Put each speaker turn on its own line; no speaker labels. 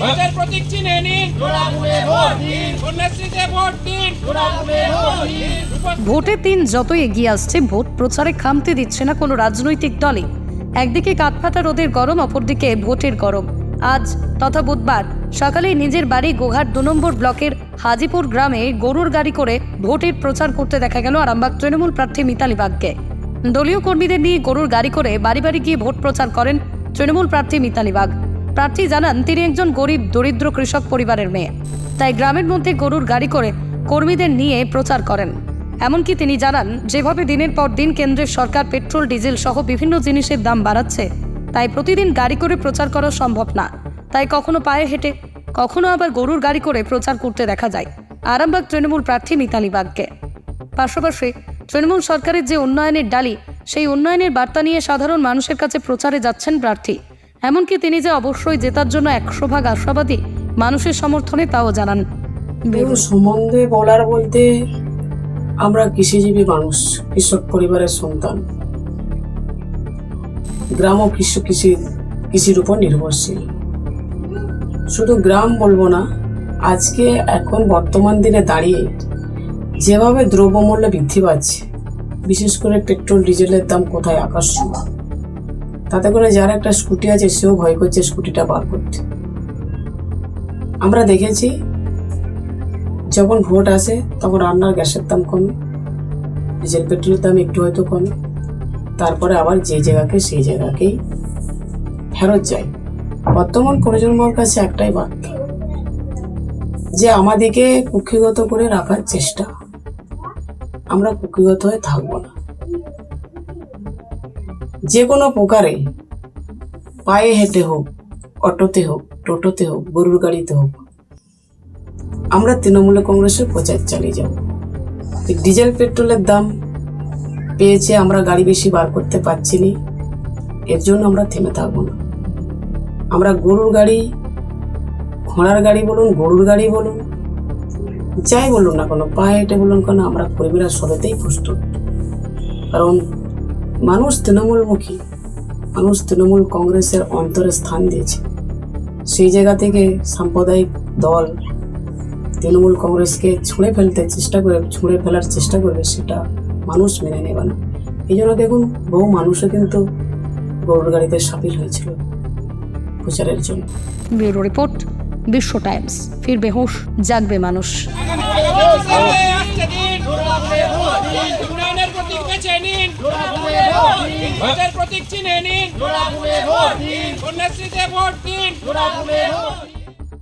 ভোটের প্রতীক চিনে নিন। কন্যাশ্রীতে ভোট দিন।
ভোটের দিন। যত এগিয়ে আসছে ভোট প্রচারে খামতে দিচ্ছে না কোনো রাজনৈতিক দলই। একদিকে কাঠফাটা রোদের গরম অপরদিকে ভোটের গরম। আজ তথা বুধবার সকালেই নিজের বাড়ি গোঘাট দু নম্বর ব্লকের হাজিপুর গ্রামে গরুর গাড়ি করে ভোটের প্রচার করতে দেখা গেল আরামবাগ তৃণমূল প্রার্থী মিতালি বাগকে। দলীয় কর্মীদের নিয়ে গরুর গাড়ি করে বাড়ি বাড়ি গিয়ে ভোট প্রচার করেন তৃণমূল প্রার্থী মিতালি বাগ। প্রার্থী জানান, তিনি একজন গরিব, দরিদ্র কৃষক পরিবারের মেয়ে। তাই গ্রামের মধ্যে গরুর গাড়ি করে কর্মীদের নিয়ে প্রচার করেন। এমনকি তিনি জানান, যেভাবে দিনের পর দিন কেন্দ্রের সরকার পেট্রোল, ডিজেল সহ বিভিন্ন জিনিসের দাম বাড়াচ্ছে, তাই প্রতিদিন গাড়ি করে প্রচার করা সম্ভব না। তাই কখনো পায়ে হেঁটে, কখনো আবার গরুর গাড়ি করে প্রচার করতে দেখা যায়। আরামবাগ তৃণমূল প্রার্থী মিতালি বাগকে। পাশাপাশি তৃণমূল সরকারের যে উন্নয়নের ডালি, সেই উন্নয়নের বার্তা নিয়ে সাধারণ মানুষের কাছে প্রচারে যাচ্ছেন প্রার্থী। এমনকি তিনি যে অবশ্যই জেতার জন্য একশো ভাগ আশাবাদী মানুষের সমর্থনে তাও জানান।
সম্বন্ধে বলার বলতে আমরা কৃষিজীবী মানুষ, কৃষক পরিবারের সন্তান। গ্রাম ও কৃষি কৃষি কৃষির উপর নির্ভরশীল। শুধু গ্রাম বলব না, আজকে এখন বর্তমান দিনে দাঁড়িয়ে যেভাবে দ্রব্যমূল্য বৃদ্ধি পাচ্ছে, বিশেষ করে পেট্রোল, ডিজেলের দাম কোথায় আকাশ ছোঁয়া। তাতে করে যার একটা স্কুটি আছে, সেও ভয় করছে স্কুটিটা বার করতে। আমরা দেখেছি, যখন ভোট আসে, তখন রান্নার গ্যাসের দাম কমে, ডিজেল পেট্রোলের দাম একটু হয়তো কমে। তারপরে আবার যে জায়গাকে, সেই জায়গাকেই ফেরত যায়। বর্তমান প্রজন্মর কাছে একটাই বার্তা, যে আমাদেরকে কুক্ষিগত করে রাখার চেষ্টা। আমরা কুক্ষিগত হয়ে থাকব না। যে কোনো প্রকারে পায়ে হেঁটে হোক, অটোতে হোক, টোটোতে হোক, গরুর গাড়িতে হোক, আমরা তৃণমূল কংগ্রেসের প্রচার চালিয়ে যাব। ডিজেল পেট্রোলের দাম পেয়েছে আমরা গাড়ি বেশি বার করতে পারছি না, এর জন্য আমরা থেমে থাকব না। আমরা গরুর গাড়ি, ঘোড়ার গাড়ি বলুন, গরুর গাড়ি বলুন, যাই বলুন না কোনো, পায়ে হেঁটে বলুন কেন, আমরা কর্মীরা সবেতেই প্রস্তুত। কারণ মানুষ তৃণমূলমুখী মানুষ তৃণমূল কংগ্রেসের অন্তরে স্থান দিয়েছে। সেই জায়গা থেকে সাম্প্রদায়িক দল তৃণমূল কংগ্রেসকে ছুঁড়ে ফেলতে চেষ্টা করে ছুঁড়ে ফেলার চেষ্টা করবে সেটা মানুষ মেনে নেবে না। এই জন্য দেখুন বহু মানুষও কিন্তু গরুর গাড়িতে সামিল হয়েছিল প্রচারের জন্য।
Bureau report Bishwa Times. ফিরবে হুঁশ জাগবে মানুষ।
প্রতীক চিনে নিন কন্যাশ্রীতে ভোট দিন।